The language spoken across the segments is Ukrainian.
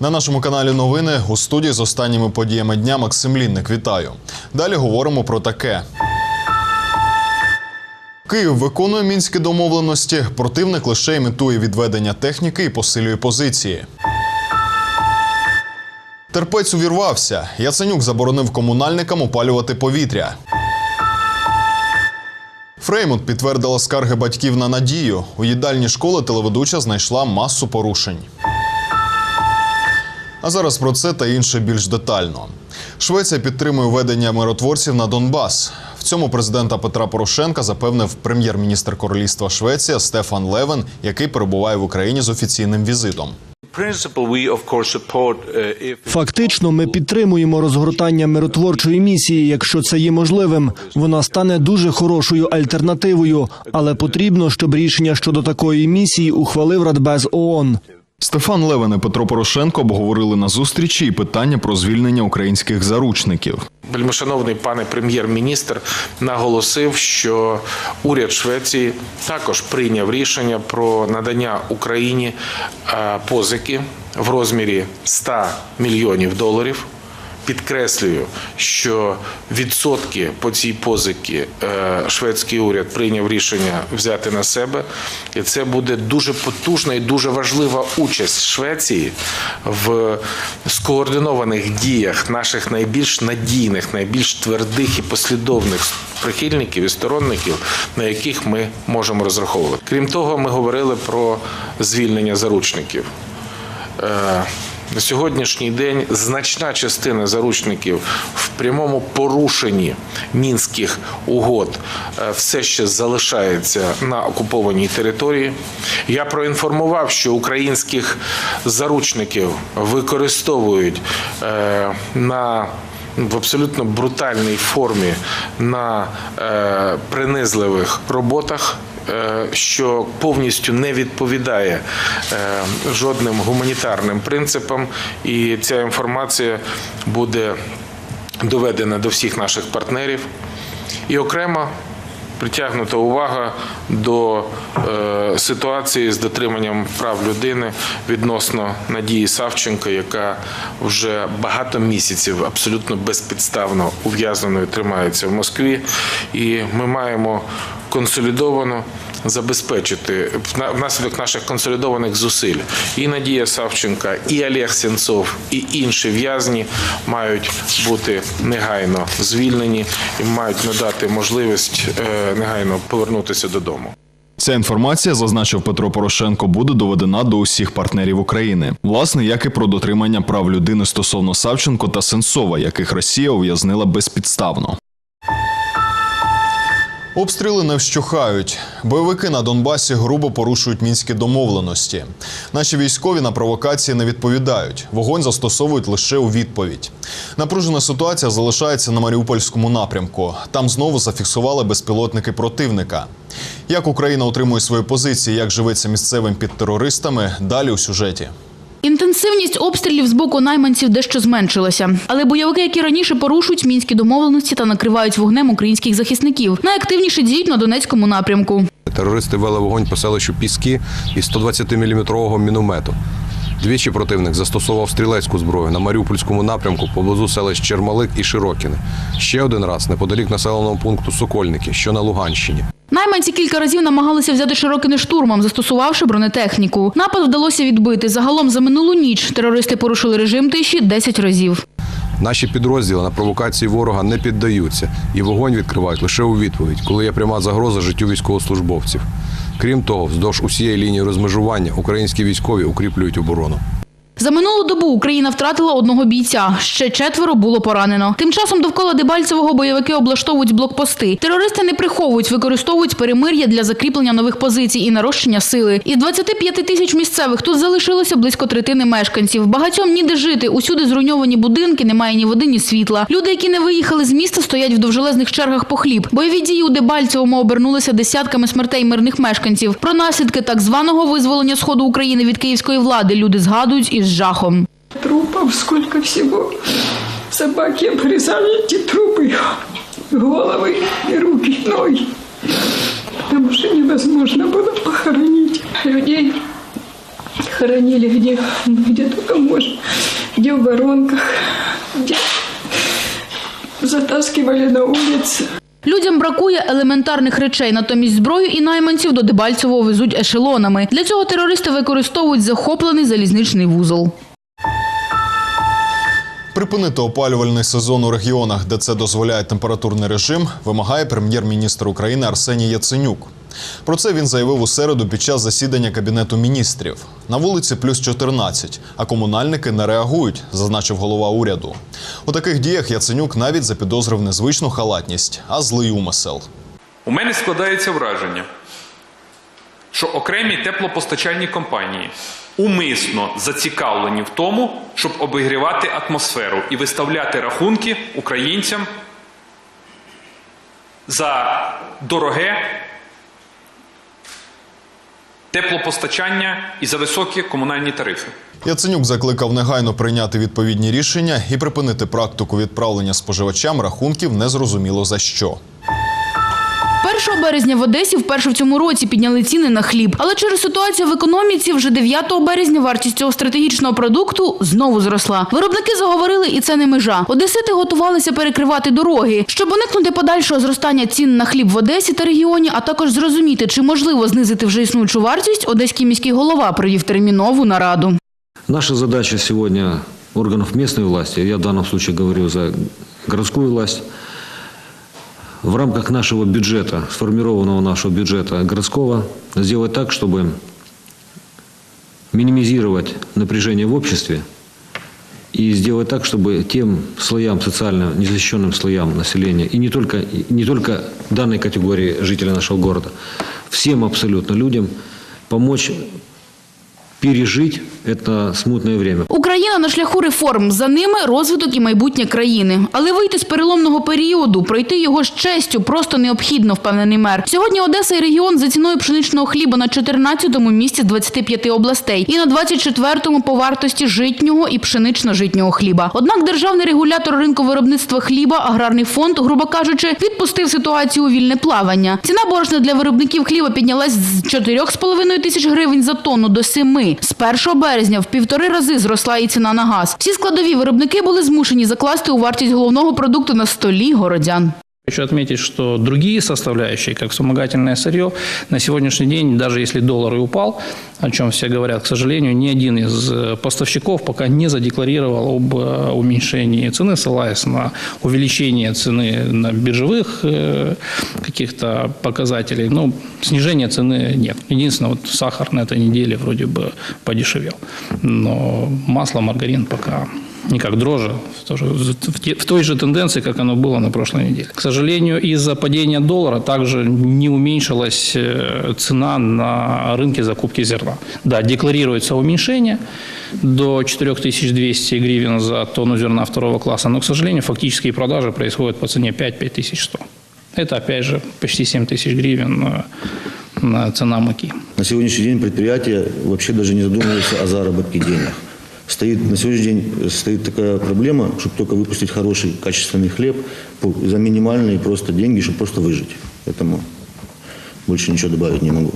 На нашому каналі новини у студії з останніми подіями дня Максим Лінник. Вітаю. Далі говоримо про таке. Київ виконує мінські домовленості. Противник лише імітує відведення техніки і посилює позиції. Терпець увірвався. Яценюк заборонив комунальникам опалювати повітря. Фреймут підтвердила скарги батьків на надію. У їдальні школи телеведуча знайшла масу порушень. А зараз про це та інше більш детально. Швеція підтримує введення миротворців на Донбас. В цьому президента Петра Порошенка запевнив прем'єр-міністр Королівства Швеція Стефан Левен, який перебуває в Україні з офіційним візитом. uh, Фактично, ми підтримуємо розгортання миротворчої місії, якщо це є можливим. Вона стане дуже хорошою альтернативою, але потрібно, щоб рішення щодо такої місії ухвалив Радбез ООН. Стефан Левен і Петро Порошенко обговорили на зустрічі і питання про звільнення українських заручників. Вельмишановний пане прем'єр-міністр наголосив, що уряд Швеції також прийняв рішення про надання Україні е, позики в розмірі 100 мільйонів доларів. Підкреслюю, що відсотки по цій позики е, шведський уряд прийняв рішення взяти на себе, і це буде дуже потужна і дуже важлива участь Швеції в скоординованих діях наших найбільш надійних, найбільш твердих і послідовних прихильників і сторонників, на яких ми можемо розраховувати. Крім того, ми говорили про звільнення заручників. На сьогоднішній день значна частина заручників в прямому порушенні мінських угод е, все ще залишається на окупованій території. Я проінформував, що українських заручників використовують е, на в абсолютно брутальній формі на е, принизливих роботах. Е, Що повністю не відповідає е, жодним гуманітарним принципам, і ця інформація буде доведена до всіх наших партнерів. І окремо притягнута увага до е, ситуації з дотриманням прав людини відносно Надії Савченко, яка вже багато місяців абсолютно безпідставно ув'язненою тримається в Москві. І ми маємо консолідовано забезпечити вна- внаслідок наших консолідованих зусиль і Надія Савченка, і Олег Сенцов, і інші в'язні мають бути негайно звільнені і мають надати можливість е, негайно повернутися додому. Ця інформація, зазначив Петро Порошенко, буде доведена до усіх партнерів України. Власне, як і про дотримання прав людини стосовно Савченко та Сенцова, яких Росія ув'язнила безпідставно. Обстріли не вщухають. Бойовики на Донбасі грубо порушують мінські домовленості. Наші військові на провокації не відповідають. Вогонь застосовують лише у відповідь. Напружена ситуація залишається на Маріупольському напрямку. Там знову зафіксували безпілотники противника. Як Україна утримує свої позиції, як живеться місцевим під терористами, далі у сюжеті. Інтенсивність обстрілів з боку найманців дещо зменшилася, але бойовики, які раніше порушують мінські домовленості та накривають вогнем українських захисників, найактивніше діють на Донецькому напрямку. Терористи вели вогонь по селищу Піски із 120-мм міномету. Двічі противник застосовував стрілецьку зброю на Маріупольському напрямку поблизу селищ Чермалик і Широкіне. Ще один раз неподалік населеного пункту Сокольники, що на Луганщині. Найманці кілька разів намагалися взяти Широкине штурмом, застосувавши бронетехніку. Напад вдалося відбити. Загалом за минулу ніч терористи порушили режим тиші 10 разів. Наші підрозділи на провокації ворога не піддаються і вогонь відкривають лише у відповідь, коли є пряма загроза життю військовослужбовців. Крім того, вздовж усієї лінії розмежування українські військові укріплюють оборону. За минулу добу Україна втратила одного бійця. Ще четверо було поранено. Тим часом довкола Дебальцевого бойовики облаштовують блокпости. Терористи не приховують, використовують перемир'я для закріплення нових позицій і нарощення сили. Із 25 тисяч місцевих тут залишилося близько третини мешканців. Багатьом ніде жити. Усюди зруйновані будинки, немає ні води, ні світла. Люди, які не виїхали з міста, стоять в довжелезних чергах по хліб. Бойові дії у Дебальцевому обернулися десятками смертей мирних мешканців. Про наслідки так званого визволення сходу України від київської влади люди згадують із жахом. трупов, сколько всего. Собаки обрезали эти трупы, головы и руки, ноги. Потому что невозможно было похоронить людей. Хоронили где, где только можно. Где в воронках, где затаскивали на улице. Людям бракує елементарних речей, натомість зброю і найманців до Дебальцевого везуть ешелонами. Для цього терористи використовують захоплений залізничний вузол. Припинити опалювальний сезон у регіонах, де це дозволяє температурний режим, вимагає прем'єр-міністр України Арсеній Яценюк. Про це він заявив у середу під час засідання кабінету міністрів. На вулиці плюс 14, а комунальники не реагують, зазначив голова уряду. У таких діях Яценюк навіть запідозрив не звичну халатність, а злий умисел. У мене складається враження, що окремі теплопостачальні компанії умисно зацікавлені в тому, щоб обігрівати атмосферу і виставляти рахунки українцям за дороге теплопостачання і за високі комунальні тарифи. Яценюк закликав негайно прийняти відповідні рішення і припинити практику відправлення споживачам рахунків незрозуміло за що. 1 березня в Одесі вперше в цьому році підняли ціни на хліб. Але через ситуацію в економіці вже 9 березня вартість цього стратегічного продукту знову зросла. Виробники заговорили, і це не межа. Одесити готувалися перекривати дороги, щоб уникнути подальшого зростання цін на хліб в Одесі та регіоні, а також зрозуміти, чи можливо знизити вже існуючу вартість. Одеський міський голова провів термінову нараду. Наша задача сегодня органов местной власти, я в данном случае говорю за городскую власть, в рамках нашего бюджета, сформированного нашего бюджета городского, сделать так, чтобы минимизировать напряжение в обществе и сделать так, чтобы тем слоям, социально незащищенным слоям населения, и не только, не только данной категории жителей нашего города, всем абсолютно людям помочь пережить это смутное время. Україна на шляху реформ. За ними розвиток і майбутнє країни. Але вийти з переломного періоду, пройти його з честю просто необхідно, впевнений мер. Сьогодні Одеса і регіон за ціною пшеничного хліба на 14-му місці з 25 областей і на 24-му по вартості житнього і пшенично-житнього хліба. Однак державний регулятор ринку виробництва хліба, аграрний фонд, грубо кажучи, відпустив ситуацію у вільне плавання. Ціна борошна для виробників хліба піднялась з 4,5 тисяч гривень за тонну до 7. З 1 березня в півтори рази зросла і ціна на газ. Всі складові виробники були змушені закласти у вартість головного продукту на столі городян. Хочу отметить, что другие составляющие, как вспомогательное сырье, на сегодняшний день, даже если доллар и упал, о чем все говорят, к сожалению, ни один из э, поставщиков пока не задекларировал об э, уменьшении цены, ссылаясь на увеличение цены на биржевых э, каких-то показателей. Ну, снижения цены нет. Единственное, вот сахар на этой неделе вроде бы подешевел. Но масло, маргарин пока никак дрожжи, тоже в той же тенденции, как оно было на прошлой неделе. К сожалению, из-за падения доллара также не уменьшилась э, цена на рынке закупки зерна. Да, декларируется уменьшение до 4200 гривен за тонну зерна второго класса, но, к сожалению, фактические продажи происходят по цене 5-5100. Это, опять же, почти 7 тысяч гривен э, на цена муки. На сегодняшний день предприятия вообще даже не задумываются о заработке денег. Стоит, на сегодняшний день стоит такая проблема, чтобы только выпустить хороший, качественный хлеб по- за минимальные просто деньги, чтобы просто выжить. Поэтому больше ничего добавить не могу.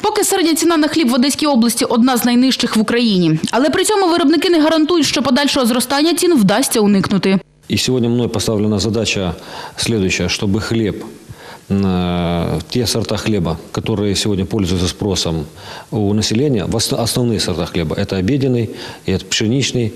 Поки середня ціна на хліб в Одеській області одна з найнижчих в Україні. Але при цьому виробники не гарантують, що подальшого зростання цін вдасться уникнути. И сегодня мной поставлена задача следующая, чтобы хлеб э, те сорта хлеба, которые сегодня пользуются спросом у населения, в ос- основные сорта хлеба, это обеденный и это пшеничный.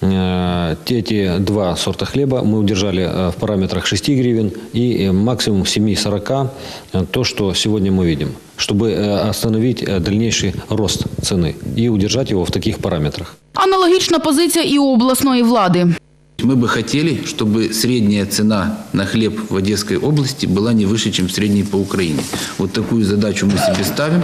Э, Те, эти два сорта хлеба мы удержали э, в параметрах 6 гривен и э, максимум 7,40, э, то, что сегодня мы видим, чтобы э, остановить э, дальнейший рост цены и удержать его в таких параметрах. Аналогічна позиція і у обласної влади. Мы бы хотели, чтобы средняя цена на хлеб в Одесской области была не выше, чем средняя по Украине. Вот такую задачу мы себе ставим.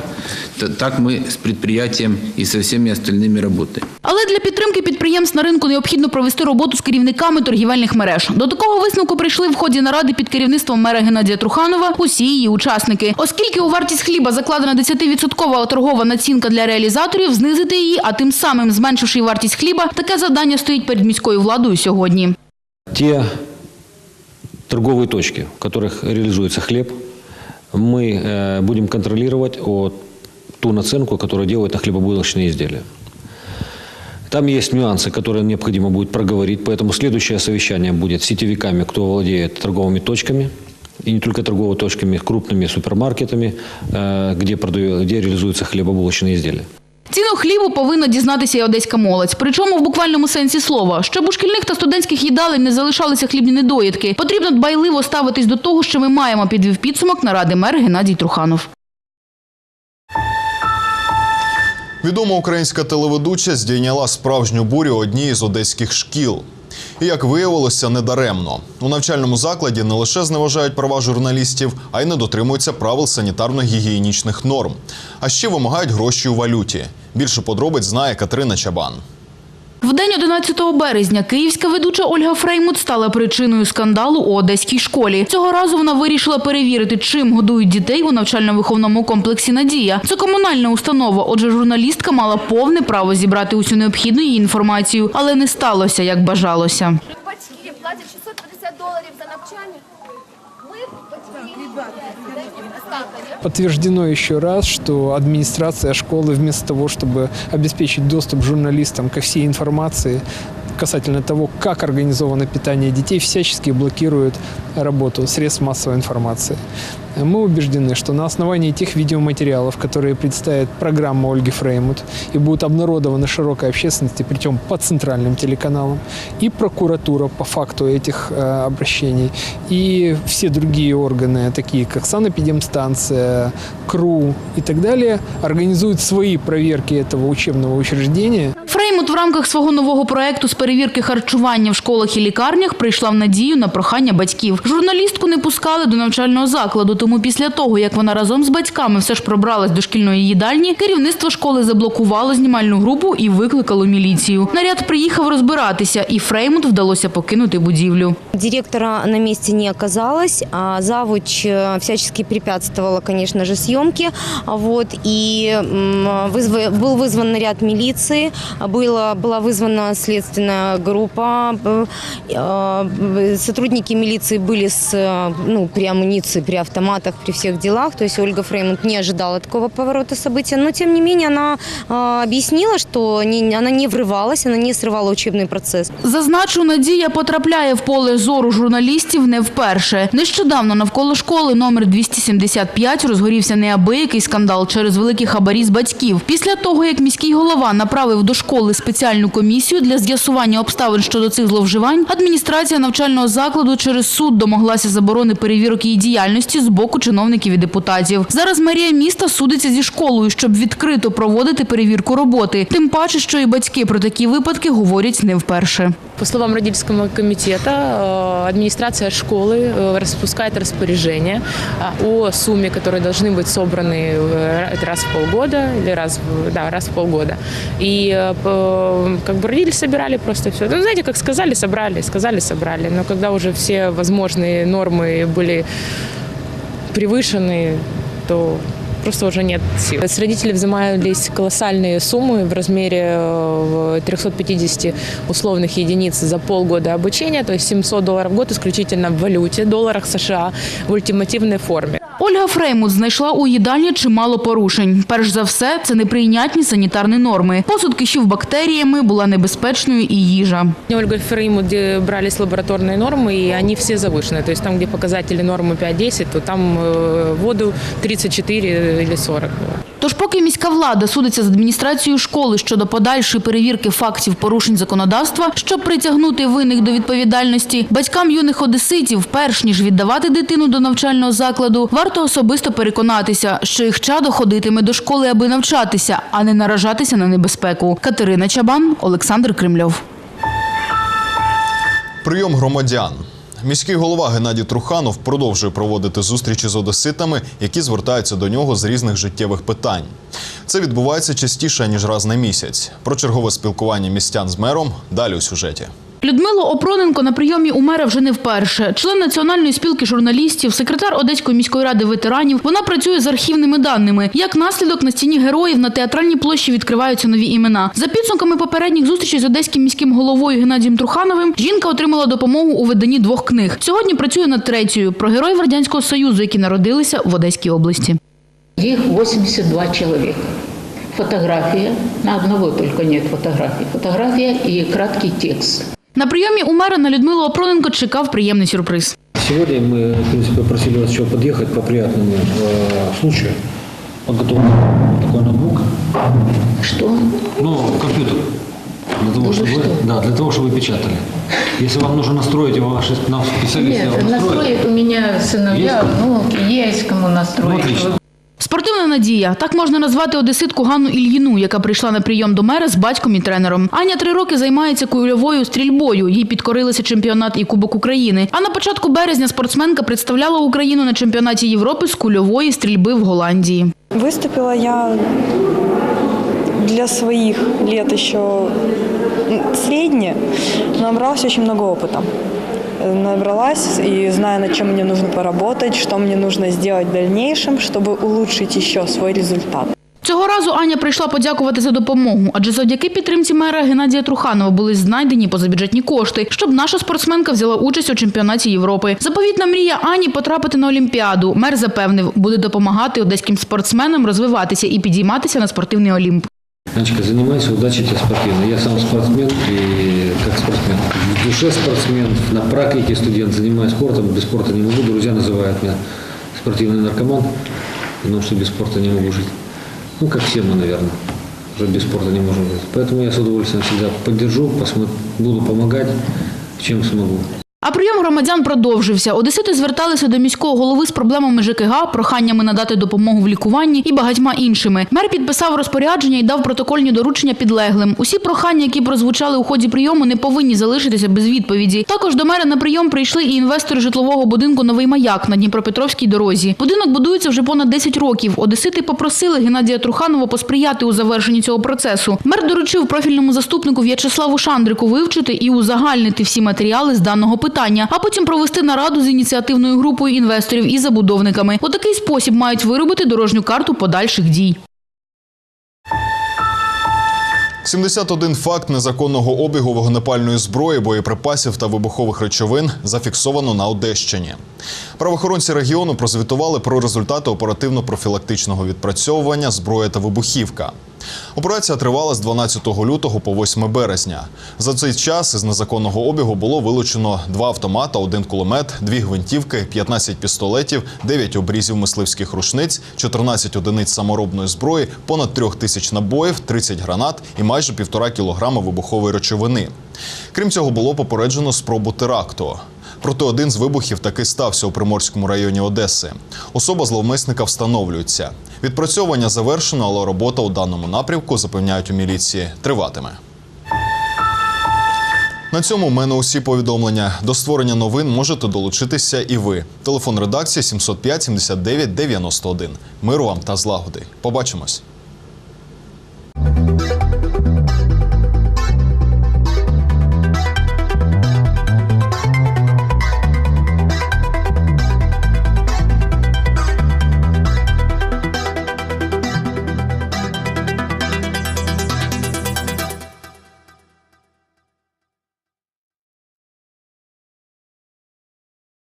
Т- Так мы с предприятием и со всеми остальными работаем. Але для підтримки підприємств на ринку необхідно провести роботу з керівниками торгівельних мереж. До такого висновку прийшли в ході наради під керівництвом мера Геннадія Труханова усі її учасники. Оскільки у вартість хліба закладена 10% торгова націнка для реалізаторів, знизити її, а тим самим зменшивши й вартість хліба, таке завдання стоїть перед міською владою сьогодні. Те торговые точки, в которых реализуется хлеб, мы э, будем контролировать о, ту наценку, которую делают на хлебобулочные изделия. Там есть нюансы, которые необходимо будет проговорить, поэтому следующее совещание будет с сетевиками, кто владеет торговыми точками, и не только торговыми точками, крупными супермаркетами, э, где, продаю, где реализуются хлебобулочные изделия. Ціну хлібу повинна дізнатися і одеська молодь. Причому в буквальному сенсі слова. Щоб у шкільних та студентських їдалень не залишалися хлібні недоїдки, потрібно дбайливо ставитись до того, що ми маємо, підвів підсумок наради мер Геннадій Труханов. Відома українська телеведуча здійняла справжню бурю однієї з одеських шкіл. Як виявилося, недаремно. У навчальному закладі не лише зневажають права журналістів, а й не дотримуються правил санітарно-гігієнічних норм. А ще вимагають гроші у валюті. Більше подробиць знає Катерина Чабан. В день 11 березня київська ведуча Ольга Фреймут стала причиною скандалу у одеській школі. Цього разу вона вирішила перевірити, чим годують дітей у навчально-виховному комплексі «Надія». Це комунальна установа, отже, журналістка мала повне право зібрати усю необхідну їй інформацію, але не сталося, як бажалося. Батьки платять 650 доларів за навчання. Подтверждено еще раз, что администрация школы вместо того, чтобы обеспечить доступ журналистам ко всей информации касательно того, как организовано питание детей, всячески блокирует работу средств массовой информации. Мы убеждены, что на основании тех видеоматериалов, которые представит программа Ольги Фреймут и будут обнародованы широкой общественности, причем по центральным телеканалам, и прокуратура по факту этих э, обращений, и все другие органы, такие как санэпидемстанция, КРУ и так далее, организуют свои проверки этого учебного учреждения Фреймут в рамках свого нового проекту з перевірки харчування в школах і лікарнях прийшла в надію на прохання батьків. Журналістку не пускали до навчального закладу, тому після того, як вона разом з батьками все ж пробралась до шкільної їдальні, керівництво школи заблокувало знімальну групу і викликало міліцію. Наряд приїхав розбиратися, і Фреймут вдалося покинути будівлю. Директора на месте не оказалось, а завуч э, всячески препятствовала, конечно же, съемке. А Вот, и м, вызва- был вызван наряд милиции, было, была вызвана следственная группа. Б- э, Сотрудники милиции были с, э, ну, при амуниции, при автоматах, при всех делах. То есть Ольга Фреймут не ожидала такого поворота события. Но, тем не менее, она э, объяснила, что не- она не врывалась, она не срывала учебный процесс. Зазначу, Надія потрапляє в поле зору журналістів не вперше. Нещодавно навколо школи номер 275 розгорівся неабиякий скандал через великі хабарі з батьків. Після того, як міський голова направив до школи спеціальну комісію для з'ясування обставин щодо цих зловживань, адміністрація навчального закладу через суд домоглася заборони перевірок її діяльності з боку чиновників і депутатів. Зараз мерія міста судиться зі школою, щоб відкрито проводити перевірку роботи. Тим паче, що і батьки про такі випадки говорять не вперше. По словам родительского комитета, э, администрация школы э, распускает распоряжение э, о сумме, которые должны быть собраны э, это раз в полгода или раз, в- да, раз в полгода. И э, как бы родители собирали просто все. Ну, знаете, как сказали, собрали, сказали, собрали. Но когда уже все возможные нормы были превышены, то просто уже нет сил. С родителей взимались колоссальные суммы в размере э, 350 условных единиц за полгода обучения, то есть 700 долларов в год исключительно в валюте, долларах США в ультимативной форме. Ольга Фреймут знайшла у їдальні чимало порушень. Перш за все, це неприйнятні санітарні норми. Посуд кишів бактеріями була небезпечною і їжа. Ольга Фрейму, где брались лабораторные нормы, и они все завышены. То есть там, где показатели нормы 5-10, то там э, воду 34 или 40 было. Тож, поки міська влада судиться з адміністрацією школи щодо подальшої перевірки фактів порушень законодавства, щоб притягнути винних до відповідальності, батькам юних одеситів, перш ніж віддавати дитину до навчального закладу, варто особисто переконатися, що їх чадо ходитиме до школи, аби навчатися, а не наражатися на небезпеку. Катерина Чабан, Олександр Кремльов. Прийом громадян. Міський голова Геннадій Труханов продовжує проводити зустрічі з одеситами, які звертаються до нього з різних життєвих питань. Це відбувається частіше ніж раз на місяць. Про чергове спілкування містян з мером далі у сюжеті. Людмилу Опроненко на прийомі у мера вже не вперше. Член Національної спілки журналістів, секретар Одеської міської ради ветеранів. Вона працює з архівними даними. Як наслідок на стіні героїв на театральній площі відкриваються нові імена. За підсумками попередніх зустрічей з одеським міським головою Геннадієм Трухановим, жінка отримала допомогу у виданні двох книг. Сьогодні працює над третьою про героїв радянського союзу, які народилися в Одеській області. Их 82 человека. Фотография, на одного только нет фотографии. Фотография и краткий текст. На прийомі у мера на Людмилу Опроненко чекав приємний сюрприз. Сегодня мы, в принципе, просили вас еще подъехать по приятному э, случаю. Подготовлен такой ноутбук. Что? Ну, компьютер. Для того, чтобы, да, для того, чтобы вы печатали. Если вам нужно настроить его, ваши нам специалисты Нет, настроит у меня сыновья, Есть? внуки, есть кому настроить. Ну, отлично. Спортивна надія так можна назвати одеситку Ганну Ільїну, яка прийшла на прийом до мера з батьком і тренером. Аня три роки займається кульовою стрільбою. Їй підкорилися чемпіонат і Кубок України. А на початку березня спортсменка представляла Україну на чемпіонаті Європи з кульової стрільби в Голландії. Выступила я для своих лет еще средне, но набралась очень много опыта. Э, Набралась и знаю, над чем мне нужно поработать, что мне нужно сделать в дальнейшем, чтобы улучшить еще свой результат. Цього разу Аня прийшла подякувати за допомогу, адже завдяки підтримці мера Геннадія Труханова були знайдені позабюджетні кошти, щоб наша спортсменка взяла участь у чемпіонаті Європи. Заповітна мрія Ані потрапити на Олімпіаду. Мер запевнив, буде допомагати одеським спортсменам розвиватися і підійматися на спортивний Олімп. Анечка, занимайся, удачи тебе спортивно. Я сам спортсмен и как спортсмен. В душе спортсмен, на практике студент, занимаюсь спортом, без спорта не могу. Друзья называют меня спортивный наркоман, потому что без спорта не могу жить. Ну, как все мы, наверное, уже без спорта не можем жить. Поэтому я с удовольствием всегда поддержу, посмотрю, буду помогать, чем смогу. А прийом громадян продовжився. Одесити зверталися до міського голови з проблемами ЖКГ, проханнями надати допомогу в лікуванні і багатьма іншими. Мер підписав розпорядження і дав протокольні доручення підлеглим. Усі прохання, які прозвучали у ході прийому, не повинні залишитися без відповіді. Також до мера на прийом прийшли і інвестори житлового будинку Новий маяк на Дніпропетровській дорозі. Будинок будується вже понад 10 років. Одесити попросили Геннадія Труханова посприяти у завершенні цього процесу. Мер доручив профільному заступнику В'ячеславу Шандрику вивчити і узагальнити всі матеріали з даного питання, а потім провести нараду з ініціативною групою інвесторів і забудовниками. У такий спосіб мають виробити дорожню карту подальших дій. 71 факт незаконного обігу вогнепальної зброї, боєприпасів та вибухових речовин зафіксовано на Одещині. Правоохоронці регіону прозвітували про результати оперативно-профілактичного відпрацьовування зброї та вибухівка. Операція тривала з 12 лютого по 8 березня. За цей час із незаконного обігу було вилучено два автомата, один кулемет, дві гвинтівки, 15 пістолетів, 9 обрізів мисливських рушниць, 14 одиниць саморобної зброї, понад трьох тисяч набоїв, 30 гранат і майже півтора кілограма вибухової речовини. Крім цього, було попереджено спробу теракту. Проте один з вибухів таки стався у Приморському районі Одеси. Особа зловмисника встановлюється. Відпрацьовування завершено, але робота у даному напрямку, запевняють у міліції, триватиме. На цьому в мене усі повідомлення. До створення новин можете долучитися і ви. Телефон редакції 705 79 91. Миру вам та злагоди. Побачимось.